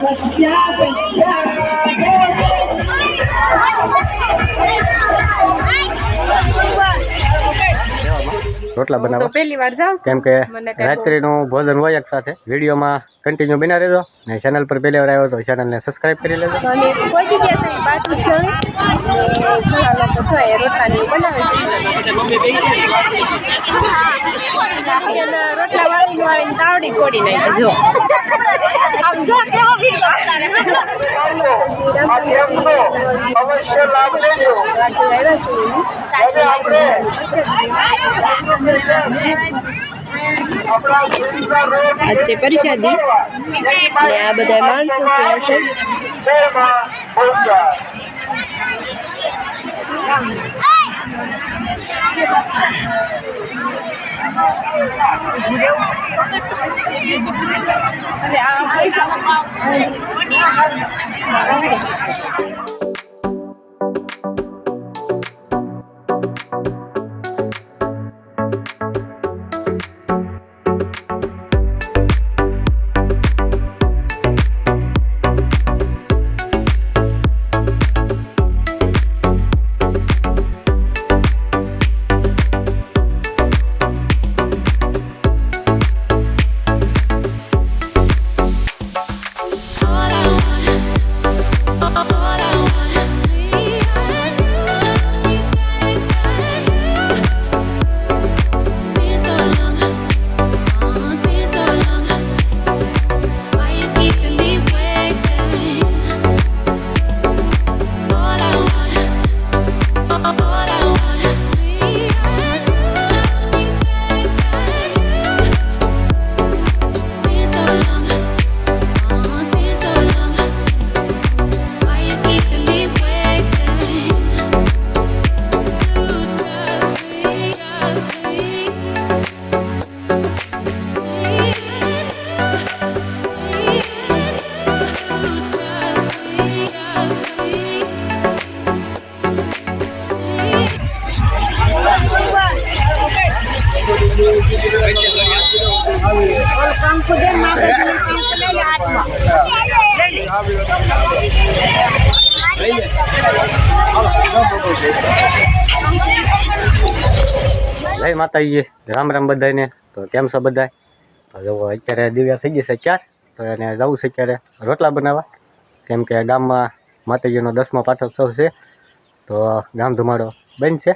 What happened? તો બનાવવા. પહેલી વાર જાઉં કેમ કે રાત્રિનું ભોજન હોય એક સાથે. વિડીયોમાં કન્ટિન્યુ બના રહેજો. ને ચેનલ પર પહેલી વાર આવ્યો તો ચેનલને સબસ્ક્રાઈબ કરી લેજો. અને બનાવે અને રોટલા તાવડી કોડી નાખે જો. જો કેવો વીડિયો અવશ્ય લાભ લેજો આજે આવ્યા છે આપણા સુવિધા રોડ આજ છે પરિષદી ને આ બધા માણસો છે આ છે શહેરમાં પહોંચ્યા અને આ જય માતાજી. રામ રામ બધાને તો કેમ છો બધા? તો અત્યારે દિવ્યા થઈ જશે છે ચાર તો એને જવું છે અત્યારે રોટલા બનાવવા. કેમ કે ગામમાં માતાજીનો દસમો પાઠોત્સવ છે. તો ગામ ધુમાડો બનશે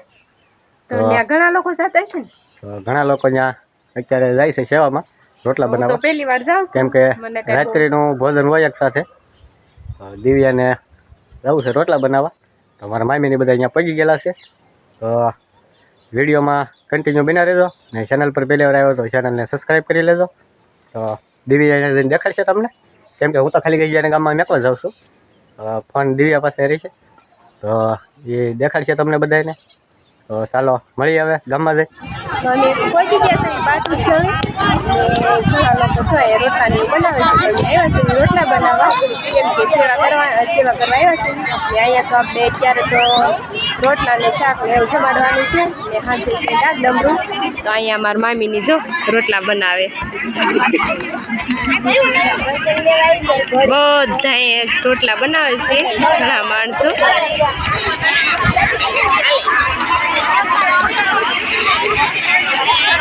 તો ઘણા લોકો જતા છે તો ઘણા લોકો ત્યાં અત્યારે જાય છે સેવામાં રોટલા બનાવવા. પહેલી વાર જાઉં કેમ કે રાત્રિનું ભોજન હોય એક સાથે. દિવ્યાને જવું છે રોટલા બનાવવા. તો મારા મામીની બધા અહીંયા પગી ગયેલા છે. તો વિડીયોમાં કન્ટિન્યુ બના રહેજો ને ચેનલ પર પહેલી વાર આવ્યો તો ચેનલને સબસ્ક્રાઈબ કરી લેજો. તો દિવ્યા જઈને દેખાડશે તમને. કેમ કે હું તો ખાલી ગઈ જઈને ગામમાં મેકવા જાઉં છું. ફોન દિવ્યા પાસે રહી છે. તો એ દેખાડશે તમને બધાને તો ચાલો મળી આવે ગામમાં જઈ. અને કોઈ જગ્યાએ છે છે ને ઘણા લોકો છે એ રોટલાની બનાવે છે આવ્યા છે રોટલા બનાવવા કેમ કે સેવા કરવા સેવા કરવા આવ્યા છે. અહીંયા તો આપણે અત્યારે તો રોટલા ને શાક ને એવું જમાડવાનું છે. ને સાંજે છે દાળ ડમરું. તો અહીંયા મારા મામીની જો રોટલા બનાવે. બધા રોટલા બનાવે છે, ઘણા માણસો.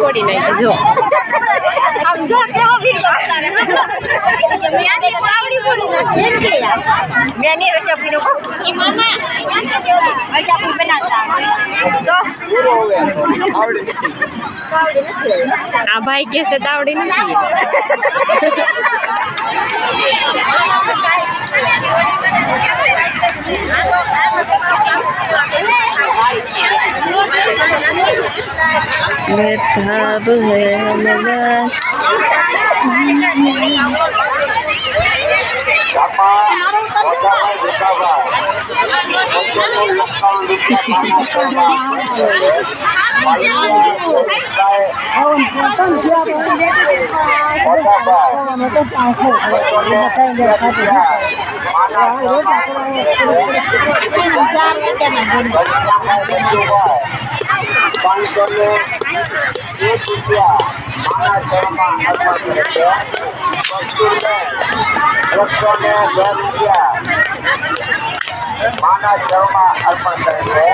બોલી નાખી જો. કે યાર. મેં ની હશે નો ઈ મામા. રેસીપી બનાવતા તો આ ભાઈ કે છે તાવડી નથી. બેઠા હે बेताब है हमारा। I'm going to আমরা তো Thank you. માના ઘરમાં અર્પણ કરે છે.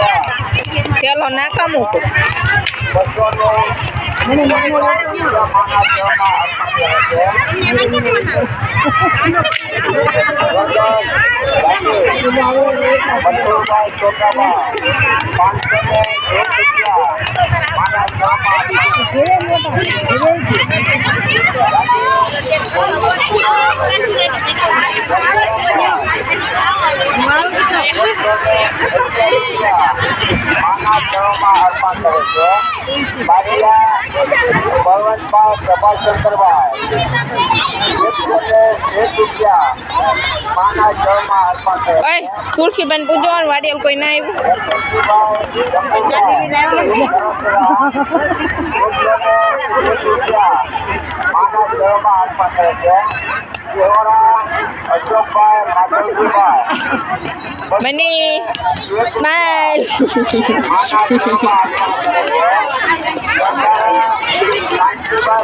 બેઠા Kalau nak kamu tuh. અર્પણ કરે છે બારિયા બળવંતભાઈ પ્રભાશંકરભાઈ એક રૂપિયા માના ઘરમાં અર્પણ કરે તુલસીબેન પૂજો વાડિયલ કોઈ ના આવ્યું Mani, smile.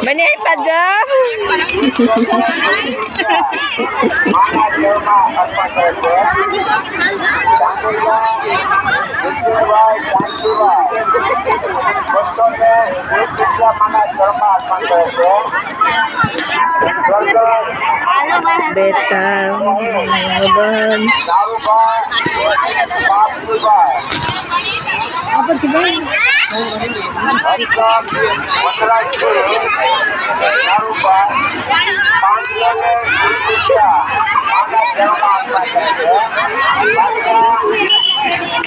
Mani saja. mana betang laban apa coba Thank.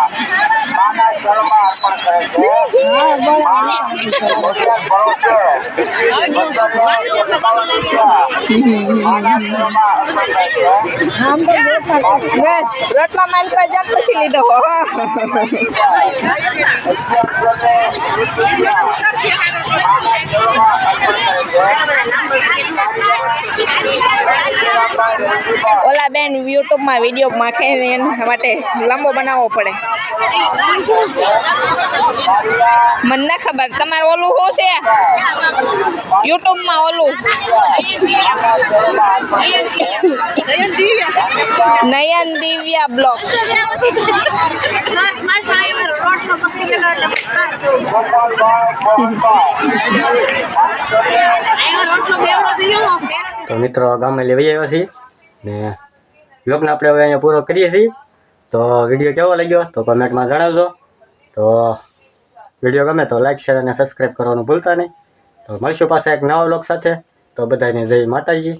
રોટલા માલ પર જાત પછી લીધો હો બેન, યુટ્યુબમાં વીડિયો માખે એના માટે લાંબો બનાવવો પડે. મને ના ખબર, તમારે ઓલું શું છે? યુટ્યુબમાં ઓલું. નયન દિવ્યા બ્લોગ. તો મિત્રો ગામે લેવી આવ્યા છીએ ને બ્લોગને આપણે હવે અહીંયા પૂરો કરીએ છીએ. તો વીડિયો કેવો લાગ્યો તો કમેન્ટમાં જણાવજો. તો વીડિયો ગમે તો લાઇક શેર અને સબસ્ક્રાઈબ કરવાનું ભૂલતા નહીં. તો મળશું પાસે એક નવા બ્લોગ સાથે. તો બધાને જય માતાજી.